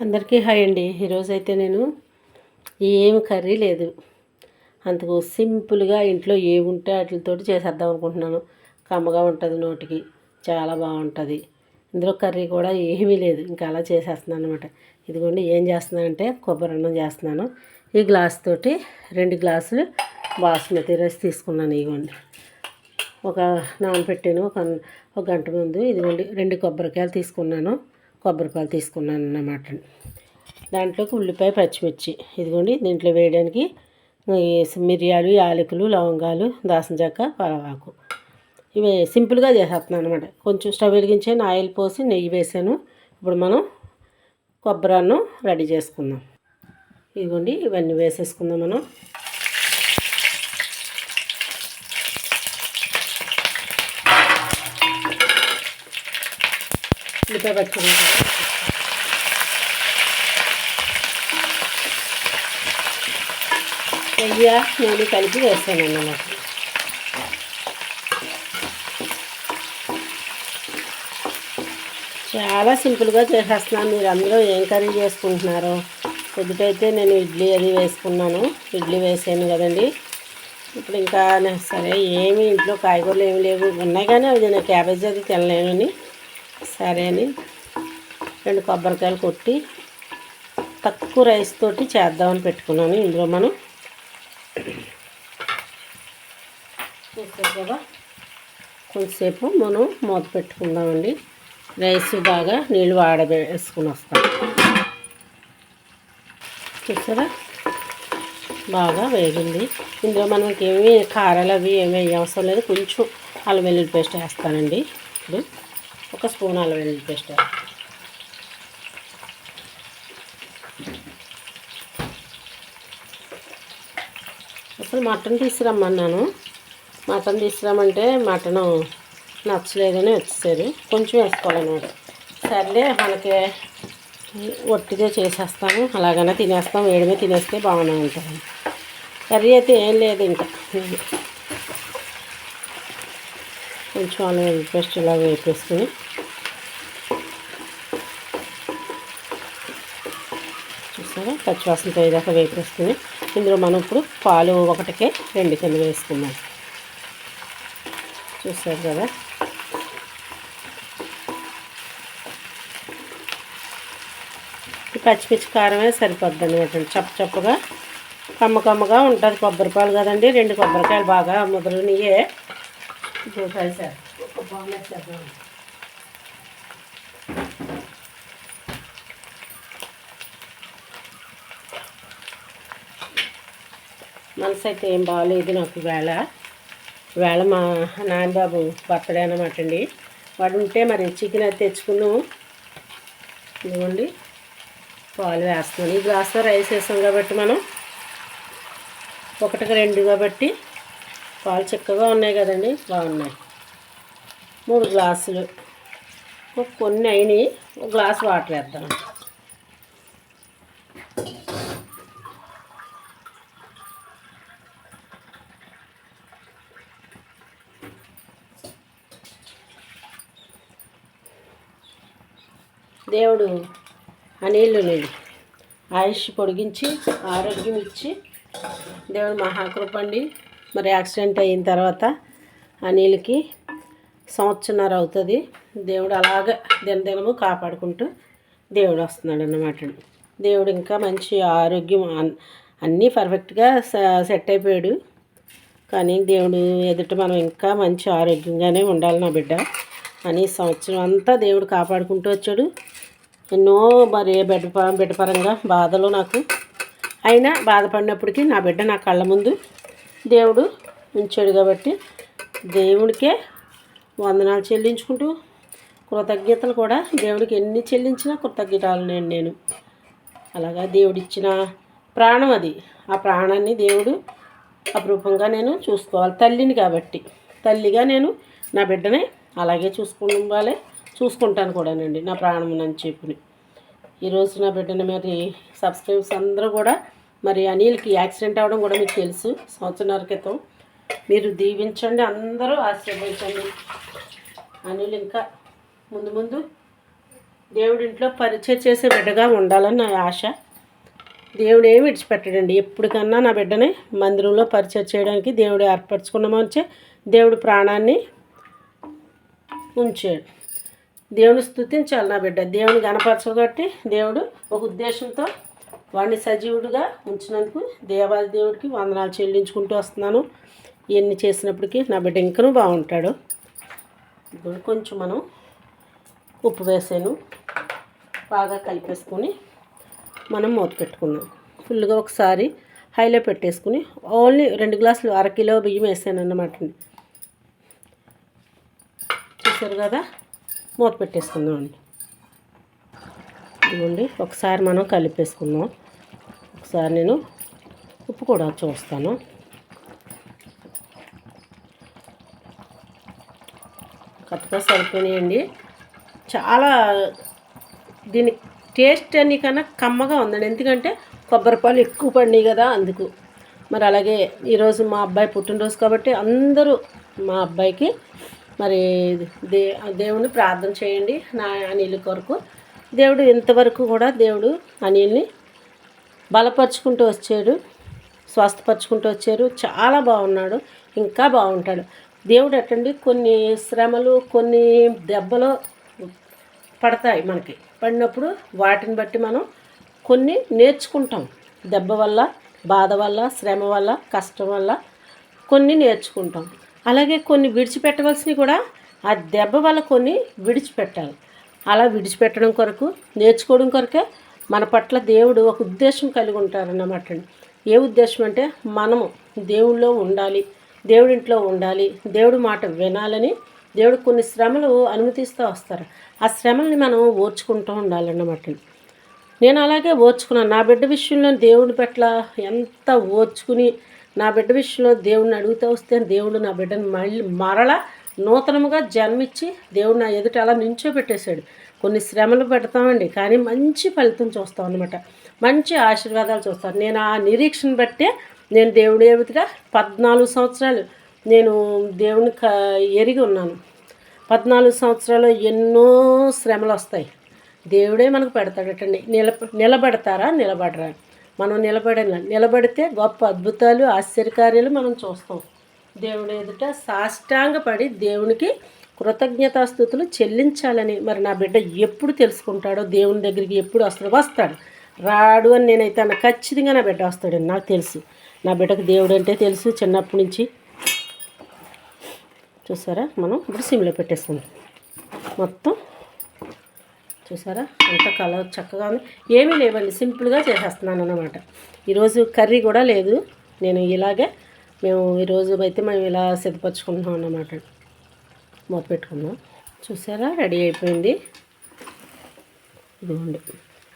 అందరికీ హాయ్ అండి. ఈరోజు అయితే నేను ఏం కర్రీ లేదు. అందుకు సింపుల్గా ఇంట్లో ఏముంటే వాటితో చేసేద్దాం అనుకుంటున్నాను. కమ్మగా ఉంటుంది నోటికి. చాలా బాగుంటుంది. ఇందులో కర్రీ కూడా ఏమీ లేదు. ఇంకా అలా చేసేస్తున్నాను అనమాట ఇదిగోండి ఏం చేస్తున్నానంటే కొబ్బరి అన్నం చేస్తున్నాను. ఈ గ్లాస్ తోటి రెండు గ్లాసులు బాస్మతి రైస్ తీసుకున్నాను. ఇదిగోండి. ఒక నానబెట్టాను. ఒక ఒక గంట ముందు ఇదిగోండి రెండు కొబ్బరికాయలు తీసుకున్నాను. కొబ్బరిపాలు తీసుకున్నాను అన్నమాట. దాంట్లోకి ఉల్లిపాయ పచ్చిమిర్చి. ఇదిగోండి దీంట్లో వేయడానికి మిరియాలు యాలకులు లవంగాలు దాసిన చెక్క పలవాకు. ఇవి సింపుల్గా చేసేస్తున్నాను అనమాట కొంచెం స్టవ్ వెలిగించాను ఆయిల్ పోసి నెయ్యి వేసాను. ఇప్పుడు మనం కొబ్బరి అన్నం రెడీ చేసుకుందాం. ఇదిగోండి ఇవన్నీ వేసేసుకుందాం మనం. ఉల్లిపాయ పచ్చిమిరపకాయలు నెయ్యి నూనె కలిపి వేస్తాను అన్నమాట చాలా సింపుల్గా చేసేస్తున్నాను. మీరు అందరూ ఏం కర్రీ చేసుకుంటున్నారో. పొద్దుటైతే నేను ఇడ్లీ అది వేసుకున్నాను. ఇడ్లీ వేసాను కదండి. ఇప్పుడు ఇంకా సరే ఏమి ఇంట్లో కాయగూరలు ఏమి లేవు. ఉన్నాయి కానీ అవి నేను క్యాబేజీ అది తినలేనని సరే అని రెండు కొబ్బరికాయలు కొట్టి తక్కువ రైస్ తోటి చేద్దామని పెట్టుకున్నాను ఇందులో మనం. చూసారు కదా? కొంతసేపు మనం మూత పెట్టుకుందామండి. రైస్ బాగా నీళ్ళు వాడవేసుకుని వస్తాం. చూసారా? బాగా వేగింది. ఇందులో మనకి ఏమి కారాలు అవి ఏమి వేయ అవసరం లేదు. కొంచెం అల్లం వెల్లుల్లి పేస్ట్ వేస్తానండి. ఇప్పుడు ఒక స్పూన్ అల్లం వెల్లుల్లి పేస్ట్. అసలు మటన్ తీసుకురమ్మన్నాను. మటన్ తీసుకురమ్మంటే మటన్ నచ్చలేదని వచ్చేసారు కొంచెం వేసుకోవాలన్నమాట. సర్లే మనకి ఒట్టిగా చేసేస్తాము అలాగనే తినేస్తాం. వేడిమే తినేస్తే బాగానే ఉంటుంది కర్రీ అయితే ఏం లేదు ఇంకా. కొంచెం అల్లం పేస్ట్ ఇలా వేపేసుకుని చూసారా పచ్చివాసన పోయేదాకా వేపేసుకుని ఇందులో మనం ఇప్పుడు పాలు ఒకటికే రెండు కింద వేసుకుందాం. చూసారు కదా? పచ్చి పచ్చిమిర్చి కారమే సరిపోద్ది అనమాట చప్ప చప్పగా కమ్మ కమ్మగా ఉంటుంది. కొబ్బరిపాలు కదండి. రెండు కొబ్బరికాయలు బాగా ముదరనియే చూసారు సార్ ఒక బౌల్ వేసేద్దాం. మనసు అయితే ఏం బాగలేదు నాకు వేళ. వేళ మా నాన్నబాబు బర్త్డే అనమాట అండి. వాడు ఉంటే మరి చికెన్ అయితే తెచ్చుకున్నాము ఇదిగోండి. పాలు వేస్తున్నాను ఈ గ్లాస్లో రైస్ వేసాం కాబట్టి మనం. ఒకటికి రెండు కాబట్టి పాలు చిక్కగా ఉన్నాయి కదండి. బాగున్నాయి. మూడు గ్లాసులు. కొన్ని అయినాయి. ఒక గ్లాస్ వాటర్ వేద్దాం. దేవుడు అనిల్లుని ఆయుష్ పొడిగించి ఆరోగ్యం ఇచ్చి దేవుడు మహాకృపండి మరి యాక్సిడెంట్ అయిన తర్వాత అనిల్కి సంవత్సరన్నర అవుతుంది. దేవుడు అలాగే దినదినము కాపాడుకుంటూ దేవుడు వస్తున్నాడు అన్నమాట దేవుడు ఇంకా మంచి ఆరోగ్యం అన్నీ పర్ఫెక్ట్గా సెట్ అయిపోయాడు. కానీ దేవుడు ఎదుట మనం ఇంకా మంచి ఆరోగ్యంగానే ఉండాలి నా బిడ్డ. అని సంవత్సరం అంతా దేవుడు కాపాడుకుంటూ వచ్చాడు. ఎన్నో మరి బిడ్డ బిడ్డపరంగా బాధలు నాకు. అయినా బాధపడినప్పటికీ నా బిడ్డ నా కళ్ళ ముందు దేవుడు ఉంచాడు కాబట్టి దేవుడికే వందనాలు చెల్లించుకుంటూ కృతజ్ఞతలు కూడా. దేవుడికి ఎన్ని చెల్లించినా కృతజ్ఞతలు నేను నేను. అలాగా దేవుడిచ్చిన ప్రాణం అది. ఆ ప్రాణాన్ని దేవుడు అపరూపంగా నేను చూసుకోవాలి. తల్లిని కాబట్టి. తల్లిగా నేను నా బిడ్డని అలాగే చూసుకోవాలి చూసుకుంటాను కూడానండి నా ప్రాణం అని చెప్పి ఈరోజు నా బిడ్డని మరి సబ్స్క్రైబర్స్ అందరూ కూడా మరి అనిల్కి యాక్సిడెంట్ అవ్వడం కూడా మీకు తెలుసు సంవత్సరాల క్రితం. మీరు దీవించండి అందరూ ఆశీర్వదించండి. అనిల్ ఇంకా ముందు ముందు దేవుడింట్లో పరిచయం చేసే బిడ్డగా ఉండాలని నా ఆశ. దేవుడు ఏమి విడిచిపెట్టడండి. ఎప్పటికన్నా నా బిడ్డని మందిరంలో పరిచయం చేయడానికి దేవుడు ఏర్పరచుకున్నామని దేవుడు ప్రాణాన్ని ఉంచాడు. దేవుని స్థుతించాలి నా బిడ్డ. దేవుని గణపరచబట్టి దేవుడు ఒక ఉద్దేశంతో వాడిని సజీవుడిగా ఉంచినందుకు దేవాది దేవుడికి వందనాలు చెల్లించుకుంటూ వస్తున్నాను. ఇవన్నీ చేసినప్పటికీ నా బిడ్డ ఇంకనూ బాగుంటాడు. ఇప్పుడు కొంచెం మనం ఉప్పు వేసాను. బాగా కలిపేసుకొని మనం మూత పెట్టుకుందాం. ఫుల్గా ఒకసారి హైలో పెట్టేసుకుని ఓన్లీ రెండు గ్లాసులు అరకిలో బియ్యం వేసాను అన్నమాట చూసారు కదా? మూత పెట్టేసుకుందాం అండి ఇదిగోండి ఒకసారి మనం కలిపేసుకుందాం. ఒకసారి నేను ఉప్పు కూడా చూస్తాను. కరెక్ట్గా సరిపోయినాయండి. చాలా దీని టేస్ట్ అన్ని కన్నా కమ్మగా ఉందండి. ఎందుకంటే కొబ్బరిపాలు ఎక్కువ పడినాయి కదా అందుకు. మరి అలాగే ఈరోజు మా అబ్బాయి పుట్టినరోజు కాబట్టి అందరూ మా అబ్బాయికి మరి దే దేవుని ప్రార్థన చేయండి నా అనిల్ కొరకు. దేవుడు ఇంతవరకు కూడా దేవుడు అనిల్ని బలపరుచుకుంటూ వచ్చాడు స్వస్థపరుచుకుంటూ వచ్చారు. చాలా బాగున్నాడు ఇంకా బాగుంటాడు. దేవుడు అటండి కొన్ని శ్రమలు కొన్ని దెబ్బలు పడతాయి మనకి. పడినప్పుడు వాటిని బట్టి మనం కొన్ని నేర్చుకుంటాం. దెబ్బ వల్ల బాధ వల్ల శ్రమ వల్ల కష్టం వల్ల కొన్ని నేర్చుకుంటాం. అలాగే కొన్ని విడిచిపెట్టవలసినవి కూడా ఆ దెబ్బ వల్ల కొన్ని విడిచిపెట్టాలి. అలా విడిచిపెట్టడం కొరకు నేర్చుకోవడం కొరకే మన పట్ల దేవుడు ఒక ఉద్దేశం కలిగి ఉంటారన్నమాట అండి. ఏ ఉద్దేశం అంటే మనము దేవుళ్ళో ఉండాలి దేవుడింట్లో ఉండాలి దేవుడి మాట వినాలని దేవుడు కొన్ని శ్రమలు అనుమతిస్తూ వస్తారు. ఆ శ్రమల్ని మనం ఓర్చుకుంటూ ఉండాలన్నమాట నేను అలాగే ఓర్చుకున్నాను. నా బిడ్డ విషయంలో దేవుడి పట్ల ఎంత ఓర్చుకుని నా బిడ్డ విషయంలో దేవుడిని అడుగుతూ వస్తే దేవుడు నా బిడ్డను మళ్ళీ మరల నూతనముగా జన్మిచ్చి దేవుడు నా ఎదుట అలా నించోబెట్టేశాడు. కొన్ని శ్రమలు పెడతామండి కానీ మంచి ఫలితం చూస్తాం అనమాట మంచి ఆశీర్వాదాలు చూస్తాను నేను ఆ నిరీక్షణ బట్టే నేను దేవుడి ఎదుట పద్నాలుగు సంవత్సరాలు నేను దేవుని క ఎరిగి ఉన్నాను. పద్నాలుగు సంవత్సరాలు ఎన్నో శ్రమలు వస్తాయి. దేవుడే మనకు పెడతాడటండి. నిల నిలబడతారా నిలబడరా? మనం నిలబడిన నిలబడితే గొప్ప అద్భుతాలు ఆశ్చర్యకార్యాలు మనం చూస్తాం. దేవుని ఎదుట సాష్టాంగపడి దేవునికి కృతజ్ఞతాస్థుతులు చెల్లించాలని మరి నా బిడ్డ ఎప్పుడు తెలుసుకుంటాడో దేవుని దగ్గరికి ఎప్పుడు వస్తాడో వస్తాడు? రాడు అని నేనైతే అన్న ఖచ్చితంగా నా బిడ్డ వస్తాడని నాకు తెలుసు. నా బిడ్డకు దేవుడు అంటే తెలుసు. చిన్నప్పటి నుంచి చూసారా? మనం ఇప్పుడు సిమ్లో పెట్టేసుకుందాం. మొత్తం చూసారా? అంత కలర్ చక్కగా ఉంది. ఏమీ లేవండి. సింపుల్గా చేసేస్తున్నాను అనమాట ఈరోజు కర్రీ కూడా లేదు. నేను ఇలాగే మేము ఈరోజు అయితే మేము ఇలా సిద్ధపరచుకుంటున్నాం అన్నమాట. మూత పెట్టుకున్నాం చూసారా? రెడీ అయిపోయింది. ఇదిగోండి.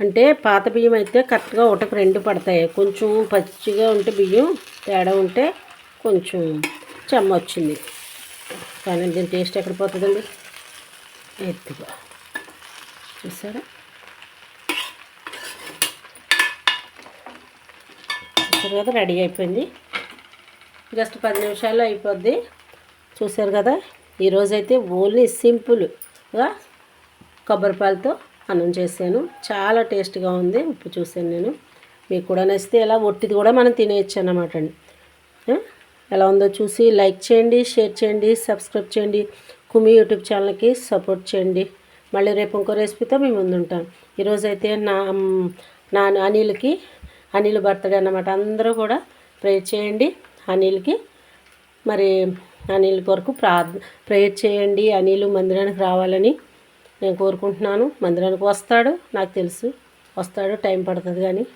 అంటే పాత బియ్యం అయితే కరెక్ట్గా ఒకటికి రెండు పడతాయి. కొంచెం పచ్చిగా ఉంటే బియ్యం తేడా ఉంటే కొంచెం చెమ్మ వచ్చింది. కానీ దీని టేస్ట్ ఎక్కడ పోతుందండి? ఎత్తుగా. చూసారా? చూసారు కదా? రెడీ అయిపోయింది. జస్ట్ పది నిమిషాల్లో అయిపోద్ది. చూసారు కదా? ఈరోజైతే ఓన్లీ సింపుల్గా కొబ్బరిపాలతో అన్నం చేశాను. చాలా టేస్ట్గా ఉంది. ఉప్పు చూసాను నేను. మీకు కూడా నచ్చితే ఎలా ఒట్టిది కూడా మనం తినేయచ్చు అన్నమాట అండి. ఎలా ఉందో చూసి లైక్ చేయండి షేర్ చేయండి సబ్స్క్రైబ్ చేయండి. కుమి యూట్యూబ్ ఛానల్కి సపోర్ట్ చేయండి. మళ్ళీ రేపు ఇంకో రెసిపీతో మేము ముందుంటాం ఈరోజైతే నా నా అనిల్కి అనిల్ బర్త్డే అన్నమాట. అందరూ కూడా ప్రే చేయండి. అనిల్కి మరి అనిల్ కొరకు ప్రార్థ ప్రేయర్ చేయండి. అనిల్ మందిరానికి రావాలని నేను కోరుకుంటున్నాను. మందిరానికి వస్తాడు నాకు తెలుసు. వస్తాడు టైం పడుతుంది కానీ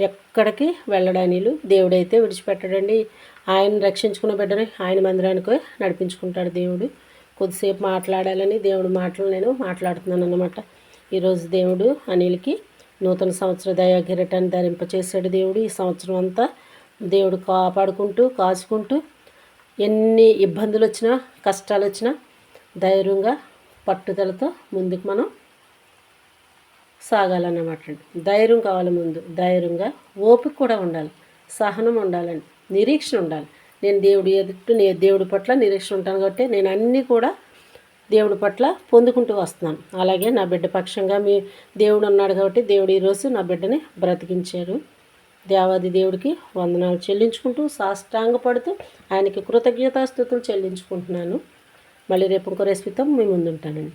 ఎక్కడికి వెళ్ళడు అనిలు దేవుడైతే విడిచిపెట్టడండి. ఆయన రక్షించుకున్న బిడ్డని ఆయన మందిరానికి నడిపించుకుంటాడు దేవుడు. కొద్దిసేపు మాట్లాడాలని దేవుడు మాటలు నేను మాట్లాడుతున్నాను అన్నమాట. ఈరోజు దేవుడు అనిల్కి నూతన సంవత్సర దయా కిరటాన్ని ధరింపచేశాడు దేవుడు. ఈ సంవత్సరం అంతా దేవుడు కాపాడుకుంటూ కాచుకుంటూ ఎన్ని ఇబ్బందులు వచ్చినా కష్టాలు వచ్చినా ధైర్యంగా పట్టుదలతో ముందుకు మనం సాగాలన్నమాట ధైర్యం కావాలి ముందు. ధైర్యంగా ఓపిక కూడా ఉండాలి. సహనం ఉండాలండి. నిరీక్షణ ఉండాలి. నేను దేవుడు ఎదుటి నేను దేవుడి పట్ల నిరీక్షణ ఉంటాను కాబట్టి నేను అన్నీ కూడా దేవుడి పట్ల పొందుకుంటూ వస్తున్నాను. అలాగే నా బిడ్డ పక్షంగా మీ దేవుడు ఉన్నాడు కాబట్టి దేవుడు ఈరోజు నా బిడ్డని బ్రతికించారు. దేవాది దేవుడికి వందనాలు చెల్లించుకుంటూ సాష్టాంగపడుతూ ఆయనకి కృతజ్ఞతాస్థుతులు చెల్లించుకుంటున్నాను. మళ్ళీ రేపు ఇంకో రెసిపీతో మీ ముందుంటానండి.